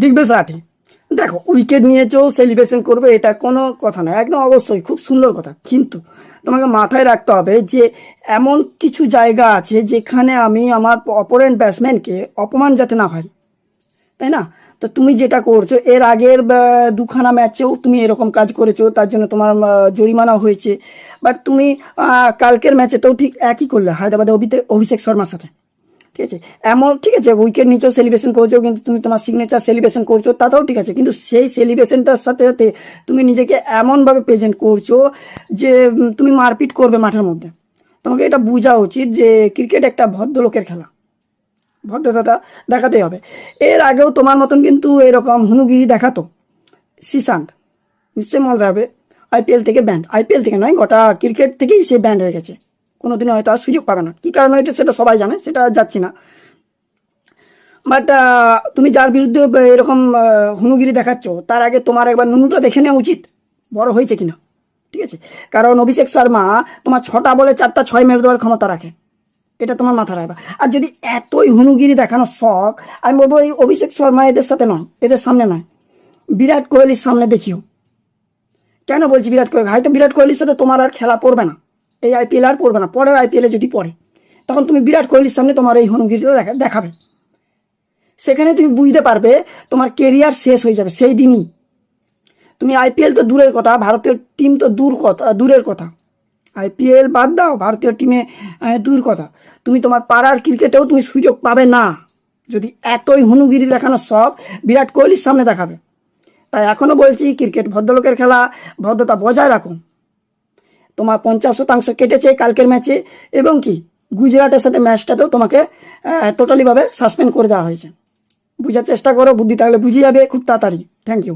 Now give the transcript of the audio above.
দিগ্বেশ রাঠি দেখো উইকেট নিয়েছো সেলিব্রেশন করবে, এটা কোনো কথা নয়, একদম অবশ্যই খুব সুন্দর কথা। কিন্তু তোমাকে মাথায় রাখতে হবে যে এমন কিছু জায়গা আছে যেখানে আমি আমার অপোনেন্ট ব্যাটসম্যানকে অপমান যাতে না হয়। তাই না? তো তুমি যেটা করছ, এর আগের দুখানা ম্যাচেও তুমি এরকম কাজ করেছ, তার জন্য তোমার জরিমানা হয়েছে। বাট তুমি কালকের ম্যাচেতেও ঠিক একই করলে হায়দ্রাবাদে অভিষেক শর্মার সাথে। ঠিক আছে? এমন, ঠিক আছে উইকেট নিচেও সেলিব্রেশন করছ, কিন্তু তুমি তোমার সিগনেচার সেলিব্রেশন করছ, তাতেও ঠিক আছে। কিন্তু সেই সেলিব্রেশনটার সাথে সাথে তুমি নিজেকে এমনভাবে প্রেজেন্ট করছ যে তুমি মারপিট করবে মাঠের মধ্যে। তোমাকে এটা বোঝা উচিত যে ক্রিকেট একটা ভদ্রলোকের খেলা। ভদ্রতাটা দেখাতেই হবে। এর আগেও তোমার মতন কিন্তু এরকম হুনুগিরি দেখাতো। শ্রীশান্ত নিশ্চয়ই মনে রাখবে আইপিএল থেকে ব্যান্ড আইপিএল থেকে নয়, গোটা ক্রিকেট থেকেই সে ব্যান্ড হয়ে গেছে। কোনোদিনও হয়তো আর সুযোগ পাবে না। কী কারণে হয়েছে সেটা সবাই জানে, সেটা যাচ্ছি না। বাট তুমি যার বিরুদ্ধে এরকম হুনুগিরি দেখাচ্ছ, তার আগে তোমার একবার নুনুটা দেখে নেওয়া উচিত, বড় হয়েছে কিনা। ঠিক আছে? কারণ অভিষেক শর্মা তোমার ছটা বলে চারটা ছয় মেরে দেওয়ার ক্ষমতা রাখে। এটা তোমার মাথা রাখবে আর যদি এতই হুনুগিরি দেখানোর শখ, আমি বলব এই অভিষেক শর্মা এদের সাথে নয়, এদের সামনে নয়। বিরাট কোহলির সামনে দেখিও। কেন বলছি বিরাট কোহলি? হয়তো বিরাট কোহলির সাথে তোমার আর খেলা পড়বে না। এই আইপিএল আর পড়বে না, পরের আইপিএলে যদি পড়ে, তখন তুমি বিরাট কোহলির সামনে তোমার এই হুনুগিরিটা দেখা, দেখাবে। সেখানে তুমি বুঝতে পারবে, তোমার কেরিয়ার শেষ হয়ে যাবে সেই দিনই। তুমি আইপিএল তো দূরের কথা, ভারতীয় টিম তো দূর কথা, দূরের কথা। আইপিএল বাদ দাও, ভারতীয় টিমে দূর কথা। তুমি তোমার পাড়ার ক্রিকেটেও তুমি সুযোগ পাবে না। যদি এতই হনুগিরি দেখানো সব, বিরাট কোহলির সামনে দেখাবে। তাই এখনও বলছি, ক্রিকেট ভদ্রলোকের খেলা, ভদ্রতা বজায় রাখুন। তোমার পঞ্চাশ শতাংশ কেটেছে কালকের ম্যাচে, এবং কি গুজরাটের সাথে ম্যাচটাতেও তোমাকে টোটালিভাবে সাসপেন্ড করে দেওয়া হয়েছে। বুঝার চেষ্টা করো, বুদ্ধি থাকলে বুঝিয়ে যাবে, খুব তাড়াতাড়ি। Thank you